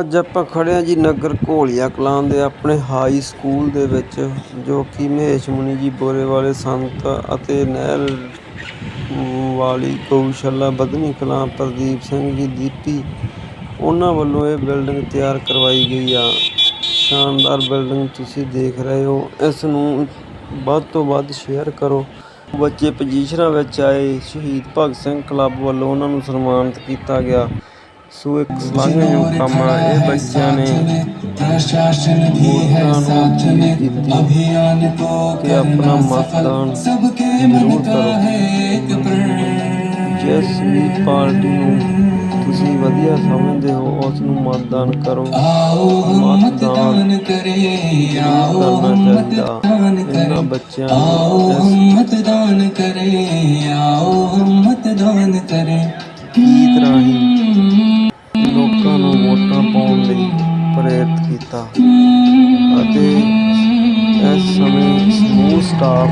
ਅੱਜ ਆਪਾਂ ਖੜ੍ਹੇ ਹਾਂ ਜੀ ਨਗਰ ਘੋਲੀਆ ਕਲਾਂ ਦੇ ਆਪਣੇ ਹਾਈ ਸਕੂਲ ਦੇ ਵਿੱਚ, ਜੋ ਕਿ ਮਹੇਸ਼ ਮੁਨੀ ਜੀ ਬੋਰੇ ਵਾਲੇ ਸੰਤ ਅਤੇ ਨਹਿਰ ਵਾਲੀ ਗਊਸ਼ਾਲਾ ਬਦਨੀ ਕਲਾਂ ਪ੍ਰਦੀਪ ਸਿੰਘ ਜੀ ਦੀਪੀ, ਉਹਨਾਂ ਵੱਲੋਂ ਇਹ ਬਿਲਡਿੰਗ ਤਿਆਰ ਕਰਵਾਈ ਗਈ ਆ। ਸ਼ਾਨਦਾਰ ਬਿਲਡਿੰਗ ਤੁਸੀਂ ਦੇਖ ਰਹੇ ਹੋ। ਇਸ ਨੂੰ ਵੱਧ ਤੋਂ ਵੱਧ ਸ਼ੇਅਰ ਕਰੋ। ਬੱਚੇ ਪੋਜੀਸ਼ਨਾਂ ਵਿੱਚ ਆਏ, ਸ਼ਹੀਦ ਭਗਤ ਸਿੰਘ ਕਲੱਬ ਵੱਲੋਂ ਉਹਨਾਂ ਨੂੰ ਸਨਮਾਨਿਤ ਕੀਤਾ ਗਿਆ। ਸੋ ਇੱਕ ਸ਼ਲਾਘਾਯੋਗ ਕੰਮ ਆ ਇਹ ਬੱਚਿਆਂ ਨੇ प्रशासन भी है साथ में अभियान तो ਕਿ ਆਪਣਾ ਮਤਦਾਨ सबके मन का है एक प्रण ਜਿਸ ਵੀ ਪਾਰਟੀ ਨੂੰ ਤੁਸੀਂ ਵਧੀਆ ਸਮਝਦੇ ਹੋ ਉਸ ਨੂੰ ਮਤਦਾਨ ਕਰੋ आओ हम ਮਤਦਾਨ मतदान करें आओ ਕਰਨਾ हम ਚਾਹੀਦਾ मतदान ਇਹਨਾਂ करें ਬੱਚਿਆਂ आओ ਨੂੰ हम ਇਸ ਪ੍ਰੇਰਿਤ ਕੀਤਾ ਅਤੇ ਇਸ ਸਮੇਂ ਸਮੂਹ ਸਟਾਫ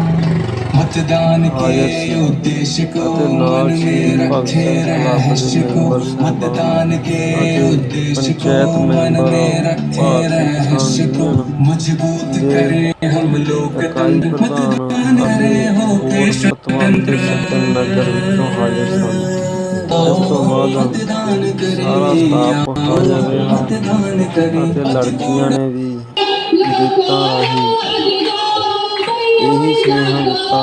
मतदान के हाजिर सी। उद्देश्य को ਅਤੇ ਨਾਲ मन ਸ਼ਹੀਦ में ਭਗਤ रखे ਸਿੰਘ ਕਲੱਬ ਦੇ रहस्य को ਮੈਂਬਰ ਸਾਹਿਬਾਨ मतदान के ਅਤੇ उद्देश्य को ਪੰਚਾਇਤ मन ਮੈਂਬਰ में रखे ਭਾਰਤੀ रहस्य को ਕਿਸਾਨ मजबूत ਦੇ करें हम लोग ਇਕਾਈ ਪ੍ਰਧਾਨ मतदान ਅਤੇ करें हो ਹੋਰ के ਸਤਵੰਤ ਤੇ ਸੱਜਣ ਨਗਰ ਵਿੱਚੋਂ ਹਾਜ਼ਰ ਸਨ ਇਸ ਤੋਂ ਬਾਅਦ मतदान करें ਸਾਰਾ ਸਟਾਫ ਹਾਜ਼ਰ ਰਿਹਾ मतदान करें ਅਤੇ ਲੜਕੀਆਂ ਨੇ ਵੀ ਗੀਤਾਂ ਰਾਹੀਂ ਇਹੀ ਸੁਨੇਹਾ ਦਿੱਤਾ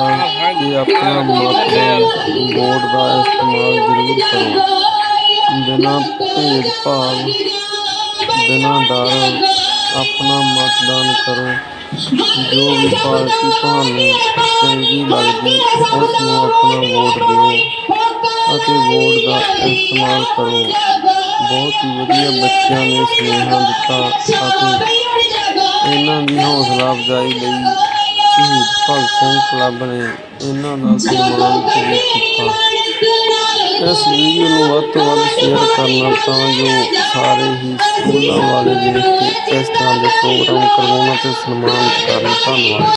ਕਿ ਆਪਣਾ ਮਤਦਾਨ ਵੋਟ ਦਾ ਇਸਤੇਮਾਲ ਜ਼ਰੂਰ ਕਰੋ ਬਿਨਾਂ ਭੇਦਭਾਵ ਬਿਨਾਂ ਡਰ ਆਪਣਾ ਮਤਦਾਨ ਕਰੋ ਜੋ ਵੀ ਪਾਰਟੀ ਤੁਹਾਨੂੰ ਚੰਗੀ ਲੱਗਦੀ ਉਸ ਨੂੰ ਆਪਣਾ ਵੋਟ ਦਿਓ ਅਤੇ ਵੋਟ ਦਾ ਇਸਤੇਮਾਲ ਕਰੋ ਬਹੁਤ ਹੀ ਵਧੀਆ ਬੱਚਿਆਂ ਨੇ ਸੁਨੇਹਾ ਦਿੱਤਾ ਅਤੇ ਇਹਨਾਂ ਦੀ ਹੌਸਲਾ ਅਫਜ਼ਾਈ ਲਈ ਸ਼ਹੀਦ ਭਗਤ ਸਿੰਘ ਕਲੱਬ ਨੇ ਇਹਨਾਂ ਦਾ ਸਨਮਾਨ ਵੀ ਕੀਤਾ ਇਸ ਵੀਡੀਓ ਨੂੰ ਵੱਧ ਤੋਂ ਵੱਧ ਸ਼ੇਅਰ ਕਰਨਾ ਤਾਂ ਜੋ ਸਾਰੇ ਹੀ ਸਕੂਲਾਂ ਵਾਲੇ ਦੇਖ ਕੇ ਇਸ ਤਰ੍ਹਾਂ ਦੇ ਪ੍ਰੋਗਰਾਮ ਕਰਵਾਉਣ ਅਤੇ ਸਨਮਾਨਿਤ ਕਰਨ ਧੰਨਵਾਦ